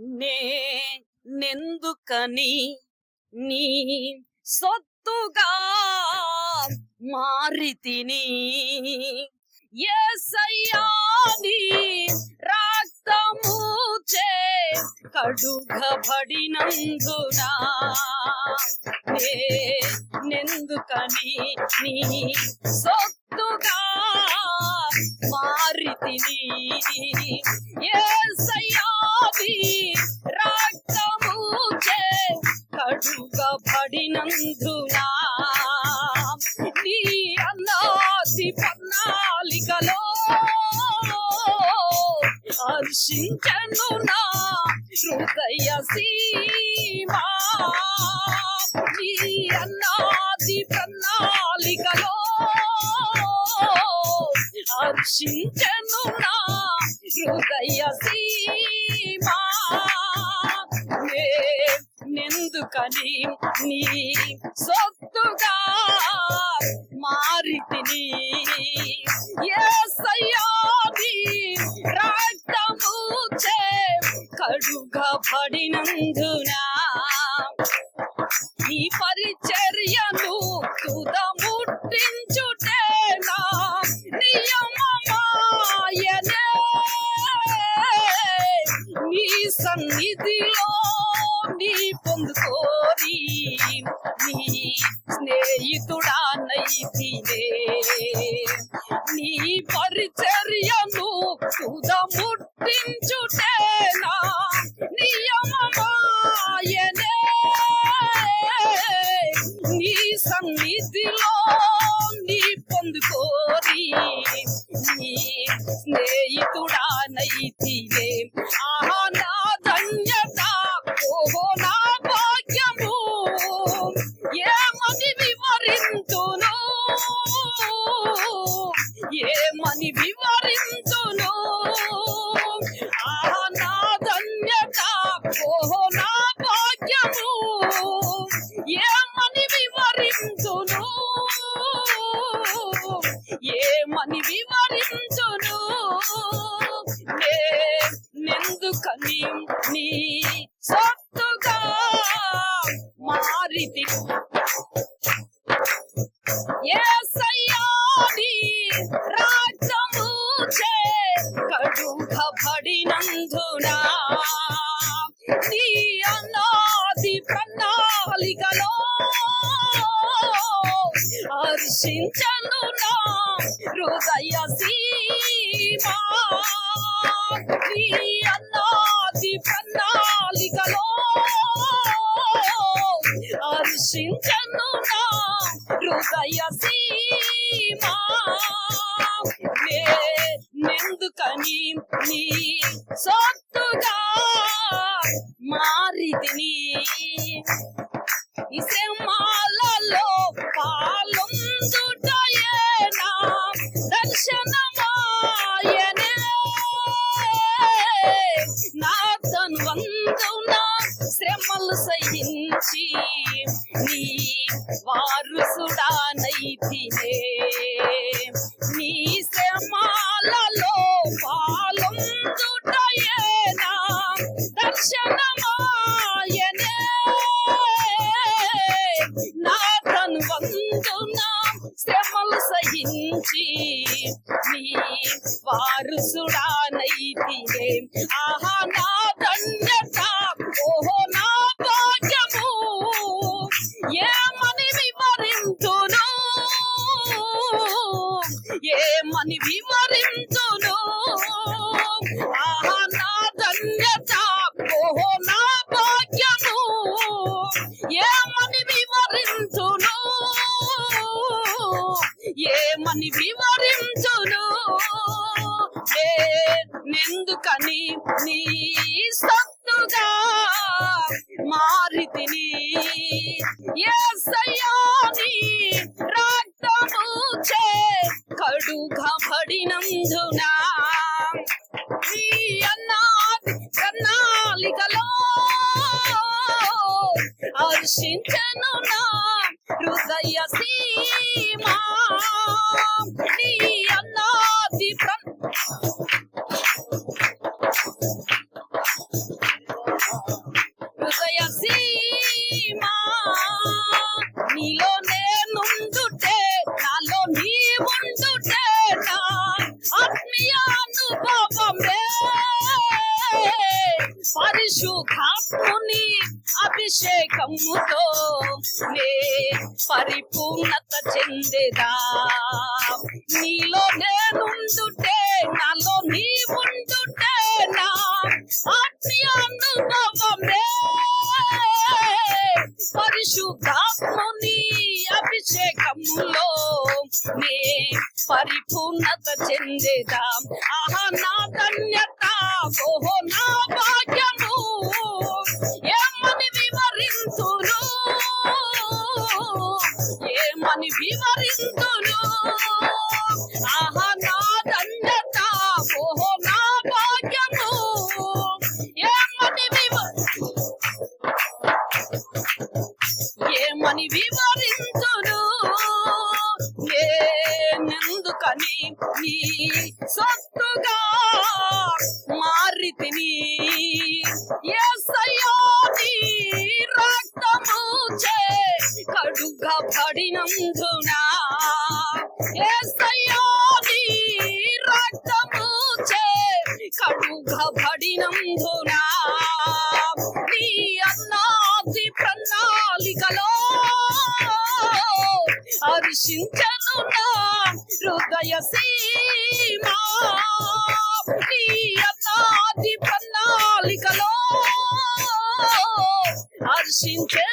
నే నెందుకని నీ సొత్తుగా మారితిని. ఎసయ్యాని రక్తము చే కడుగబడినందునా? నే నెందుకని నీ సొత్తుగా మారితిని. ఏ అన్నాసి పన్నాలికలో హర్షించను నా హృదయ సీమా. నీ అన్నాది ప్రణాళికలో హర్షించను నా హృదయ సీమా. నిందుకని నీ సొత్తుగా మారితిని కడుగబడినందునా ఈ పరిచర్యను తుదముట్టించుటేనా? నియమమాయనే నీ సన్నిధిలో నీ పొందుకోరి. నీ స్నేహితుడానైతినే నీ పరిచర్యను తుద ముట్టించు స్నేహితుడా కడుగబడినందునా నీ అనాది ప్రణాళికలో హర్షించను నా హృదయ సీమా. నీ అనాది ప్రణాళికలో శ్రమలు సహించి నీ వారుసుడానైతినే ఆహా నా ధన్యత ఓహో నా భాగ్యము. ఏమని వివరింతును? ఏమని వివరింతును? ఆహా నా ధన్యత ఓహో నా భాగ్యము. ఏమని వివరించును ఏమని వివరించును? నే- నీ సత్తుగా మారితిని. ఏసయాని రక్తము చే కడుగబడినందునా చెందేదా? నీలో నేనుండుటే నాలో నీ ఉండుటే నా ఆత్మీయ అనుభవమే. పరిశుద్ధాత్ముని అభిషేకములో నే పరిపూర్ణత చెందేదా. ఆహా నా ధన్యత ఓహో నా ఏమని ఆహా నా ధన్యత ఓహో నా భాగ్యము. ఏమని వివ ఏమని వివ కడుగబడినందున నీ అన్నాది ప్రణాళికలో హర్షించను నా హృదయ సీమా. నీ అన్నాది ప్రణాళికలో హర్షించను